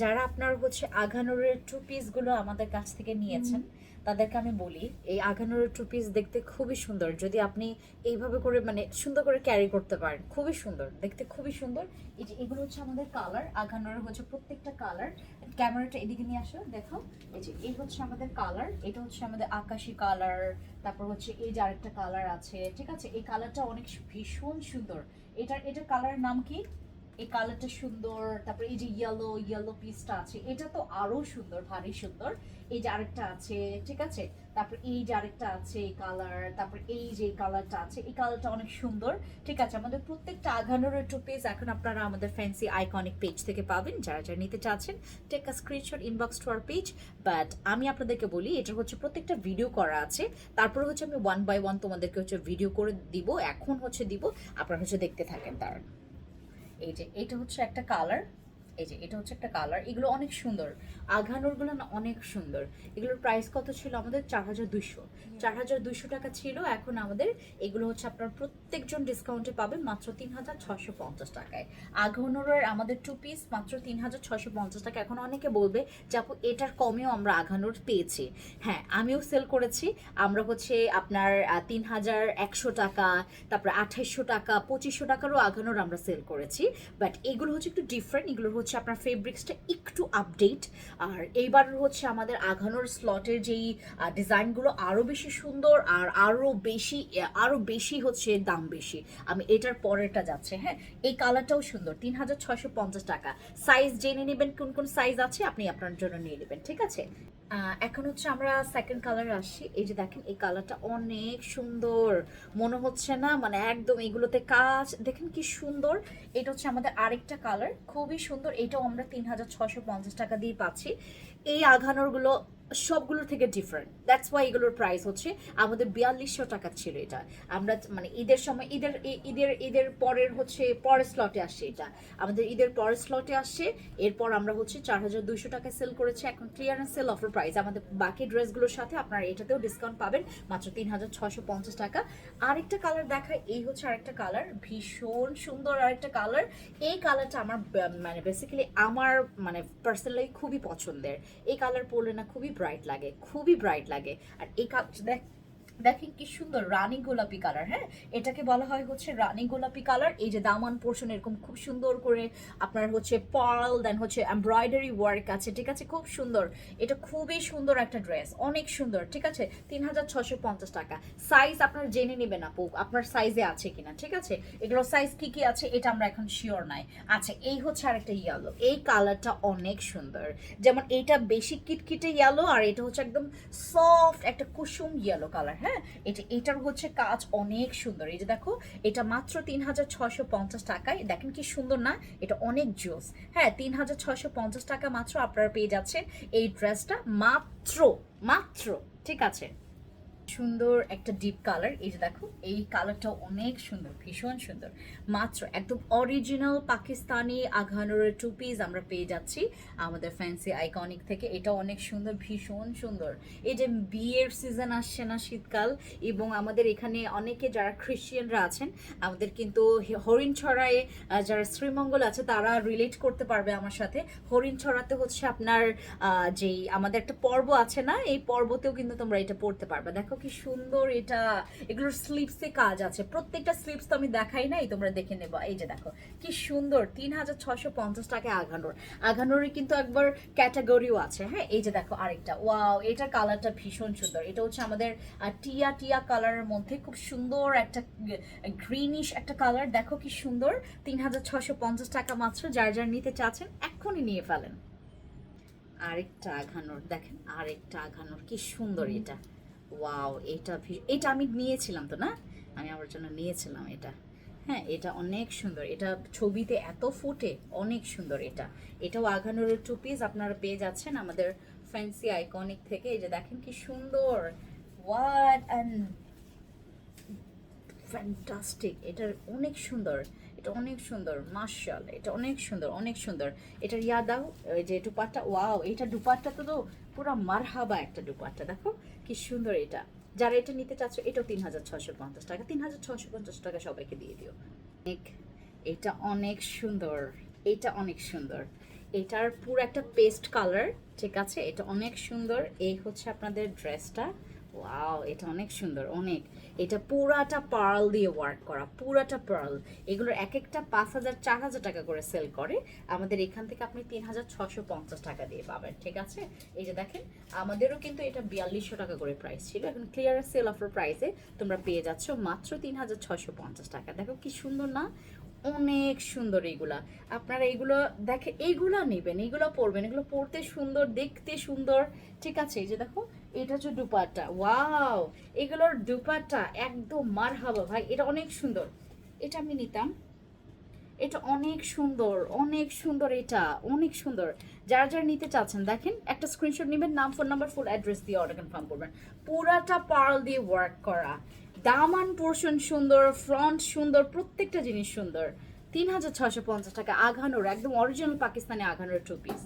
যারা আপনার হচ্ছে আঘানোরের টু পিসগুলো আমাদের কাছ থেকে নিয়েছেন তাদেরকে আমি বলি এই আঘানোরের টু পিস দেখতে খুবই সুন্দর। যদি আপনি এইভাবে করে মানে সুন্দর করে ক্যারি করতে পারেন খুবই সুন্দর দেখতে খুবই সুন্দর। এই যে এগুলো হচ্ছে আমাদের কালার আঘানোরের হচ্ছে প্রত্যেকটা কালার ক্যামেরাটা এদিকে নিয়ে আসো দেখো। এই যে এই হচ্ছে আমাদের কালার এটা হচ্ছে আমাদের আকাশি কালার তারপর হচ্ছে এই যে আরেকটা কালার আছে ঠিক আছে? এই কালারটা অনেক ভীষণ সুন্দর। এটার এটার কালারের নাম কি? এই কালারটা সুন্দর, তারপরে এই যে ইয়েলো ইয়েলো পিসটা আছে, এটা তো আরও সুন্দর, ভারী সুন্দর। এই যে আরেকটা আছে, ঠিক আছে? তারপর এই যে আরেকটা আছে, এই কালার তারপর এই যে কালারটা আছে, এই কালারটা অনেক সুন্দর, ঠিক আছে? আমাদের প্রত্যেকটা আঘানোর টু পেজ এখন আপনারা আমাদের ফ্যান্সি আইকনিক পেজ থেকে পাবেন। যারা যারা নিতে চাচ্ছেন take a screenshot inbox to our page but আমি আপনাদেরকে বলি, এটা হচ্ছে প্রত্যেকটা ভিডিও করা আছে। তারপর হচ্ছে আমি ওয়ান বাই ওয়ান তোমাদেরকে হচ্ছে ভিডিও করে দিব, এখন হচ্ছে দিব, আপনারা হচ্ছে দেখতে থাকেন তার। এই যে এটা হচ্ছে একটা কালার এই যে, এটা হচ্ছে একটা কালার এগুলো অনেক সুন্দর। আঘানোরগুলো না অনেক সুন্দর। এগুলোর প্রাইস কত ছিল আমাদের? চার হাজার দুইশো। চার হাজার দুইশো টাকা ছিল, এখন আমাদের এগুলো হচ্ছে আপনার প্রত্যেকজন ডিসকাউন্টে পাবেন মাত্র তিন হাজার ছশো পঞ্চাশ টাকায়। আঘানোরের আমাদের টু পিস মাত্র তিন হাজার ছশো পঞ্চাশ টাকা। এখন অনেকে বলবে যে, আপু, এটার কমেও আমরা আঘানোর পেয়েছি। হ্যাঁ আমিও সেল করেছি। আমরা হচ্ছে আপনার তিন হাজার একশো টাকা, তারপর আঠাইশশো টাকা, পঁচিশশো টাকারও আঘানোর আমরা সেল করেছি। বাট এগুলো হচ্ছে একটু ডিফারেন্ট এগুলো হচ্ছে আপনার ফেব্রিক্সটা একটু আপডেট আর এইবার হচ্ছে আমাদের আঘানোর স্লটের যেই ডিজাইনগুলো আরও বেশি সুন্দর আর আরও বেশি আরও বেশি হচ্ছে দাম বেশি। আমি এটার পরেরটা যাচ্ছে হ্যাঁ? এই কালারটাও সুন্দর তিন হাজার ছয়শো পঞ্চাশ টাকা। সাইজ জেনে নেবেন কোন কোন সাইজ আছে, আপনি আপনার জন্য নিয়ে নেবেন, ঠিক আছে? এখন হচ্ছে আমরা সেকেন্ড কালার আসছি এই যে দেখেন, এই কালারটা অনেক সুন্দর। মনে হচ্ছে না মানে একদম এগুলোতে কাজ। দেখেন কি সুন্দর। এটা হচ্ছে আমাদের আরেকটা কালার খুবই সুন্দর। এটাও আমরা তিন হাজার ছশো পঞ্চাশ টাকা দিয়ে পাচ্ছি। এই আঘানোরগুলো সবগুলোর থেকে ডিফারেন্ট দ্যাটস ওয়াই এগুলোর প্রাইস হচ্ছে, আমাদের বিয়াল্লিশশো টাকা ছিল এটা। আমরা মানে ঈদের সময়, ঈদের ঈদের ঈদের পরের হচ্ছে, পরের স্লটে আসছে এটা। আমাদের ঈদের পরের স্লটে আসছে এরপর আমরা হচ্ছে চার হাজার দুইশো টাকায় সেল করেছি। এখন ক্লিয়ারেন্স সেল অফার প্রাইস আমাদের বাকি ড্রেসগুলোর সাথে আপনারা এটাতেও ডিসকাউন্ট পাবেন, মাত্র তিন হাজার ছশো পঞ্চাশ টাকা। আরেকটা কালার দেখায় এই হচ্ছে আরেকটা কালার ভীষণ সুন্দর আরেকটা কালার এই কালারটা আমার, ব- মানে বেসিক্যালি আমার মানে পার্সোনালি খুবই পছন্দের। এই কালার পরলে না খুবই ব্রাইট লাগে খুবই ব্রাইট লাগে আর এই কালার দেখ দেখেন কি সুন্দর রানী গোলাপি কালার হ্যাঁ? এটাকে বলা হয় হচ্ছে রানী গোলাপি কালার। এই যে দামান পোর্শন এরকম খুব সুন্দর করে আপনার হচ্ছে পার্ল দেন হচ্ছে এমব্রয়ডারি ওয়ার্ক আছে, ঠিক আছে? খুব সুন্দর। এটা খুবই সুন্দর একটা ড্রেস অনেক সুন্দর, ঠিক আছে? তিন হাজার ছশো পঞ্চাশ টাকা। সাইজ আপনার জেনে নেবেন আপু, আপনার সাইজে আছে কিনা, ঠিক আছে? এগুলো সাইজ কি কি আছে, এটা আমরা এখন শিওর নাই। আচ্ছা এই হচ্ছে আরেকটা ইয়েলো এই কালারটা অনেক সুন্দর। যেমন এটা বেশি কিটকিটে ইয়েলো আর এটা হচ্ছে একদম সফট একটা কুসুম ইয়েলো কালার হ্যাঁ? এটা, এটার হচ্ছে কাজ অনেক সুন্দর। এই যে দেখো, এটা মাত্র তিন হাজার ছশো পঞ্চাশ টাকায়। দেখেন কি সুন্দর না? এটা অনেক জোস। হ্যাঁ তিন হাজার ছশো পঞ্চাশ টাকা মাত্র আপনারা পেয়ে যাচ্ছেন এই ড্রেসটা মাত্র মাত্র, ঠিক আছে? সুন্দর একটা ডিপ কালার এই যে দেখো এই কালারটা অনেক সুন্দর ভীষণ সুন্দর। মাত্র একদম অরিজিনাল পাকিস্তানি আঘানোরের টু পিস আমরা পেয়ে যাচ্ছি আমাদের ফ্যান্সি আইকনিক থেকে। এটা অনেক সুন্দর ভীষণ সুন্দর। এই যে বিয়ের সিজন আসছে না শীতকাল এবং আমাদের এখানে অনেকে যারা খ্রিশ্চিয়ানরা আছেন আমাদের কিন্তু হরিণছড়ায় আহ, যারা শ্রীমঙ্গল আছে তারা রিলেট করতে পারবে আমার সাথে। হরিণছড়াতে হচ্ছে আপনার যেই আমাদের একটা পর্ব আছে না এই পর্বতেও কিন্তু তোমরা এটা পড়তে পারবে। দেখো কি সুন্দর এটা। এগুলোর স্লিপসে কাজ আছে। প্রত্যেকটা স্লিপস তো আমি দেখাই নাই তোমরা দেখে নেবা। এই যে দেখো কি সুন্দর তিন হাজার ছশো পঞ্চাশ টাকা আঘানোর। আঘানোরে কিন্তু একবার ক্যাটাগরিও আছে হ্যাঁ? এই যে দেখো আরেকটা। ওয়াও এটার কালারটা ভীষণ সুন্দর। এটা হচ্ছে আমাদের টিয়া টিয়া কালারের মধ্যে খুব সুন্দর একটা গ্রিনিশ একটা কালার দেখো কি সুন্দর তিন হাজার ছশো পঞ্চাশ টাকা মাত্র। যার যার নিতে চাচ্ছেন এক্ষুনি নিয়ে ফেলেন। আরেকটা আঘানোর দেখেন আরেকটা আঘানোর। কি সুন্দর এটা। ওয়াও এটা এটা আমি নিয়েছিলাম তো না? আমি আমার জন্য নিয়েছিলাম এটা। হ্যাঁ এটা অনেক সুন্দর। এটা ছবিতে এত ফুটে, অনেক সুন্দর এটা। এটাও আঘানোর টু পিস আপনারা পেয়ে যাচ্ছেন আমাদের ফ্যান্সি আইকনিক থেকে। এই যে দেখেন কি সুন্দর। হোয়াট অ্যান্ড ফ্যান্টাস্টিক এটা অনেক সুন্দর। এটা অনেক সুন্দর মার্শাল এটা অনেক সুন্দর অনেক সুন্দর। এটার ইয়া দাও যে দুপাট্টা, ওয়াও এটা দুপাট্টা তো পুরো মারহাবা একটা দুপাট্টা, দেখো কি সুন্দর এটা। যারা এটা নিতে চাচ্ছ, এটাও তিন হাজার ছশো পঞ্চাশ টাকা তিন হাজার ছশো পঞ্চাশ টাকা সবাইকে দিয়ে দিও। অনেক, এটা অনেক সুন্দর, এটা অনেক সুন্দর। এটার পুরো একটা পেস্ট কালার, ঠিক আছে? এটা অনেক সুন্দর, এই হচ্ছে আপনাদের ড্রেসটা। ওয়াও এটা অনেক সুন্দর, অনেক। এটা পুরাটা পার্ল দিয়ে ওয়ার্ক করা, পুরাটা পার্ল এগুলোর এক একটা পাঁচ হাজার, চার হাজার টাকা করে সেল করে। আমাদের এখান থেকে আপনি তিন হাজার ছশো পঞ্চাশ টাকা দিয়ে পাবেন, ঠিক আছে? এই যে দেখেন, আমাদেরও কিন্তু এটা বিয়াল্লিশশো টাকা করে প্রাইস ছিল। এখন ক্লিয়ার সেল অফার প্রাইসে তোমরা পেয়ে যাচ্ছ মাত্র তিন হাজার ছশো পঞ্চাশ টাকা। দেখো কি সুন্দর না? অনেক সুন্দর এইগুলা। আপনারা এইগুলো দেখে, এইগুলো নেবেন, এইগুলো পরবেন, এগুলো পরতে সুন্দর, দেখতে সুন্দর। ঠিক আছে, এই যে দেখো, এটা হচ্ছে দুপাট্টা। ওয়াও! এগুলোর দুপাট্টা একদম মার হাবা ভাই, এটা অনেক সুন্দর। এটা আমি নিতাম। এটা অনেক সুন্দর অনেক সুন্দর এটা, অনেক সুন্দর। যারা যারা নিতে চাচ্ছেন, দেখেন, একটা স্ক্রিনশট নেবেন, নাম ফোন নাম্বার ফুল অ্যাড্রেস দিয়ে অর্ডার কনফার্ম করবেন। পুরাটা পার্ল দিয়ে ওয়ার্ক করা। দামান পোর্শন সুন্দর ফ্রন্ট সুন্দর, প্রত্যেকটা জিনিস সুন্দর। তিন হাজার ছশো পঞ্চাশ টাকা আঘানোর, একদম original Pakistani Aghanoor two piece